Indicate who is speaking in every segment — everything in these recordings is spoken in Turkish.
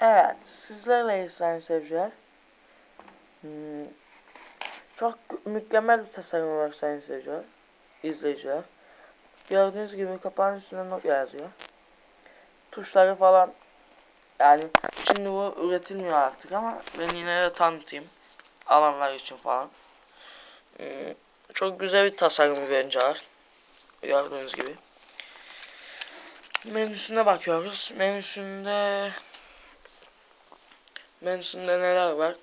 Speaker 1: Evet, sizlerle sayın seyirciler. Hmm, çok mükemmel bir tasarım var sayın seyirciler, izleyiciler. Gördüğünüz gibi kapağın üstünde Nokia yazıyor. Tuşları falan yani şimdi bu üretilmiyor artık ama ben yine de tanıtayım alanlar için falan. Hmm, çok güzel bir tasarım bence var. Gördüğünüz gibi. Menüsüne bakıyoruz. Menüsünde menüsünde neler var?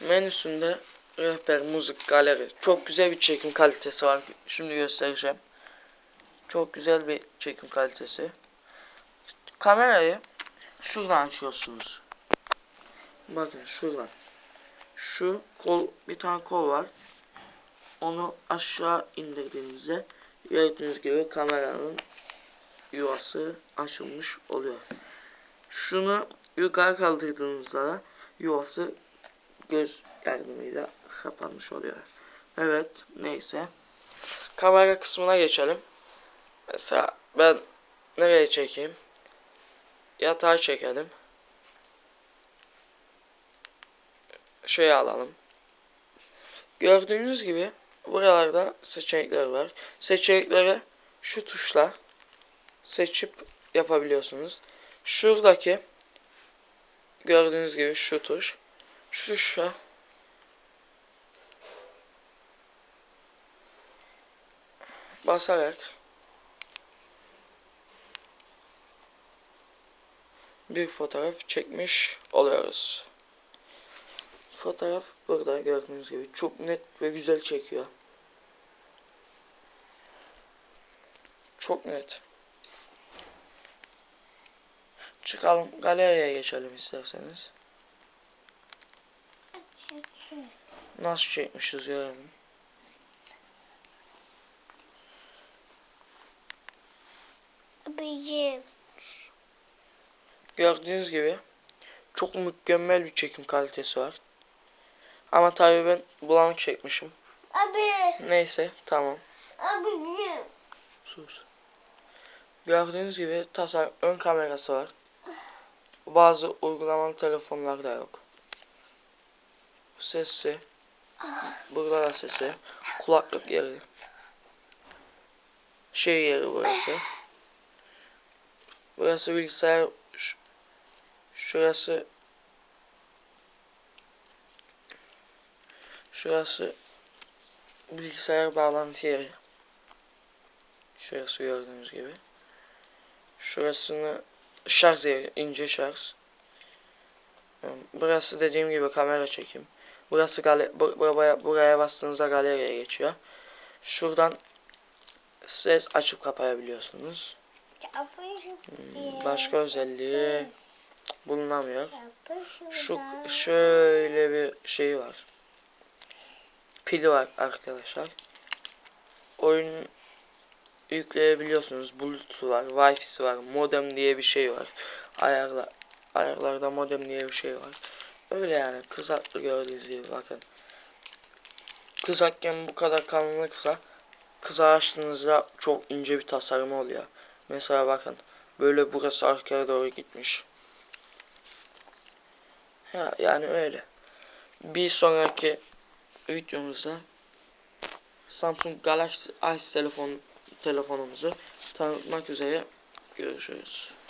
Speaker 1: Menüsünde rehber, müzik, galeri. Çok güzel bir çekim kalitesi var. Şimdi göstereceğim. Çok güzel bir çekim kalitesi. Kamerayı şuradan açıyorsunuz. Bakın şuradan. Şu kol bir tane kol var. Onu aşağı indirdiğimizde gördüğünüz gibi kameranın yuvası açılmış oluyor. Şunu yukarı kaldırdığınızda da yuvası göz yardımıyla kapanmış oluyor. Evet neyse. Kamera kısmına geçelim. Mesela ben nereye çekeyim? Yatağı çekelim. Şey alalım. Gördüğünüz gibi buralarda seçenekler var. Seçenekleri şu tuşla seçip yapabiliyorsunuz. Şuradaki gördüğünüz gibi şu tuş şu tuşa basarak bir fotoğraf çekmiş oluyoruz. Fotoğraf burada gördüğünüz gibi çok net ve güzel çekiyor. Çok net. Çıkalım galeriye geçelim isterseniz. Nasıl çekmişiz görelim.
Speaker 2: Abicim.
Speaker 1: Gördüğünüz gibi çok mükemmel bir çekim kalitesi var. Ama tabii ben bulanık çekmişim.
Speaker 2: Abi.
Speaker 1: Neyse tamam.
Speaker 2: Abicim.
Speaker 1: Sus. Gördüğünüz gibi tasar ön kamerası var. Bazı uygulamalı telefonlarda yok. Sesi. Burada da sesi. Kulaklık yeri. Şey yeri burası. Burası bilgisayar. Şurası. Şurası bilgisayar bağlantı yeri. Şurası gördüğünüz gibi. Şurasını şarj yeri, ince şarj. Burası dediğim gibi kamera çekim. Burası gale bu- buraya, buraya bastığınızda galeriye geçiyor. Şuradan ses açıp kapayabiliyorsunuz. Başka özelliği bulunamıyor. Şu şöyle bir şey var. Pili var arkadaşlar. Oyun yükleyebiliyorsunuz. Bluetooth var, Wi-Fi'si var, modem diye bir şey var. Ayarlar ayarlarda modem diye bir şey var. Öyle yani kızaklı gördüğünüz gibi bakın. Kızakken bu kadar kalınlıksa kıza açtığınızda çok ince bir tasarım oluyor. Mesela bakın böyle burası arkaya doğru gitmiş. Ya yani öyle. Bir sonraki videomuzda Samsung Galaxy S telefon telefonumuzu tanıtmak üzere görüşürüz.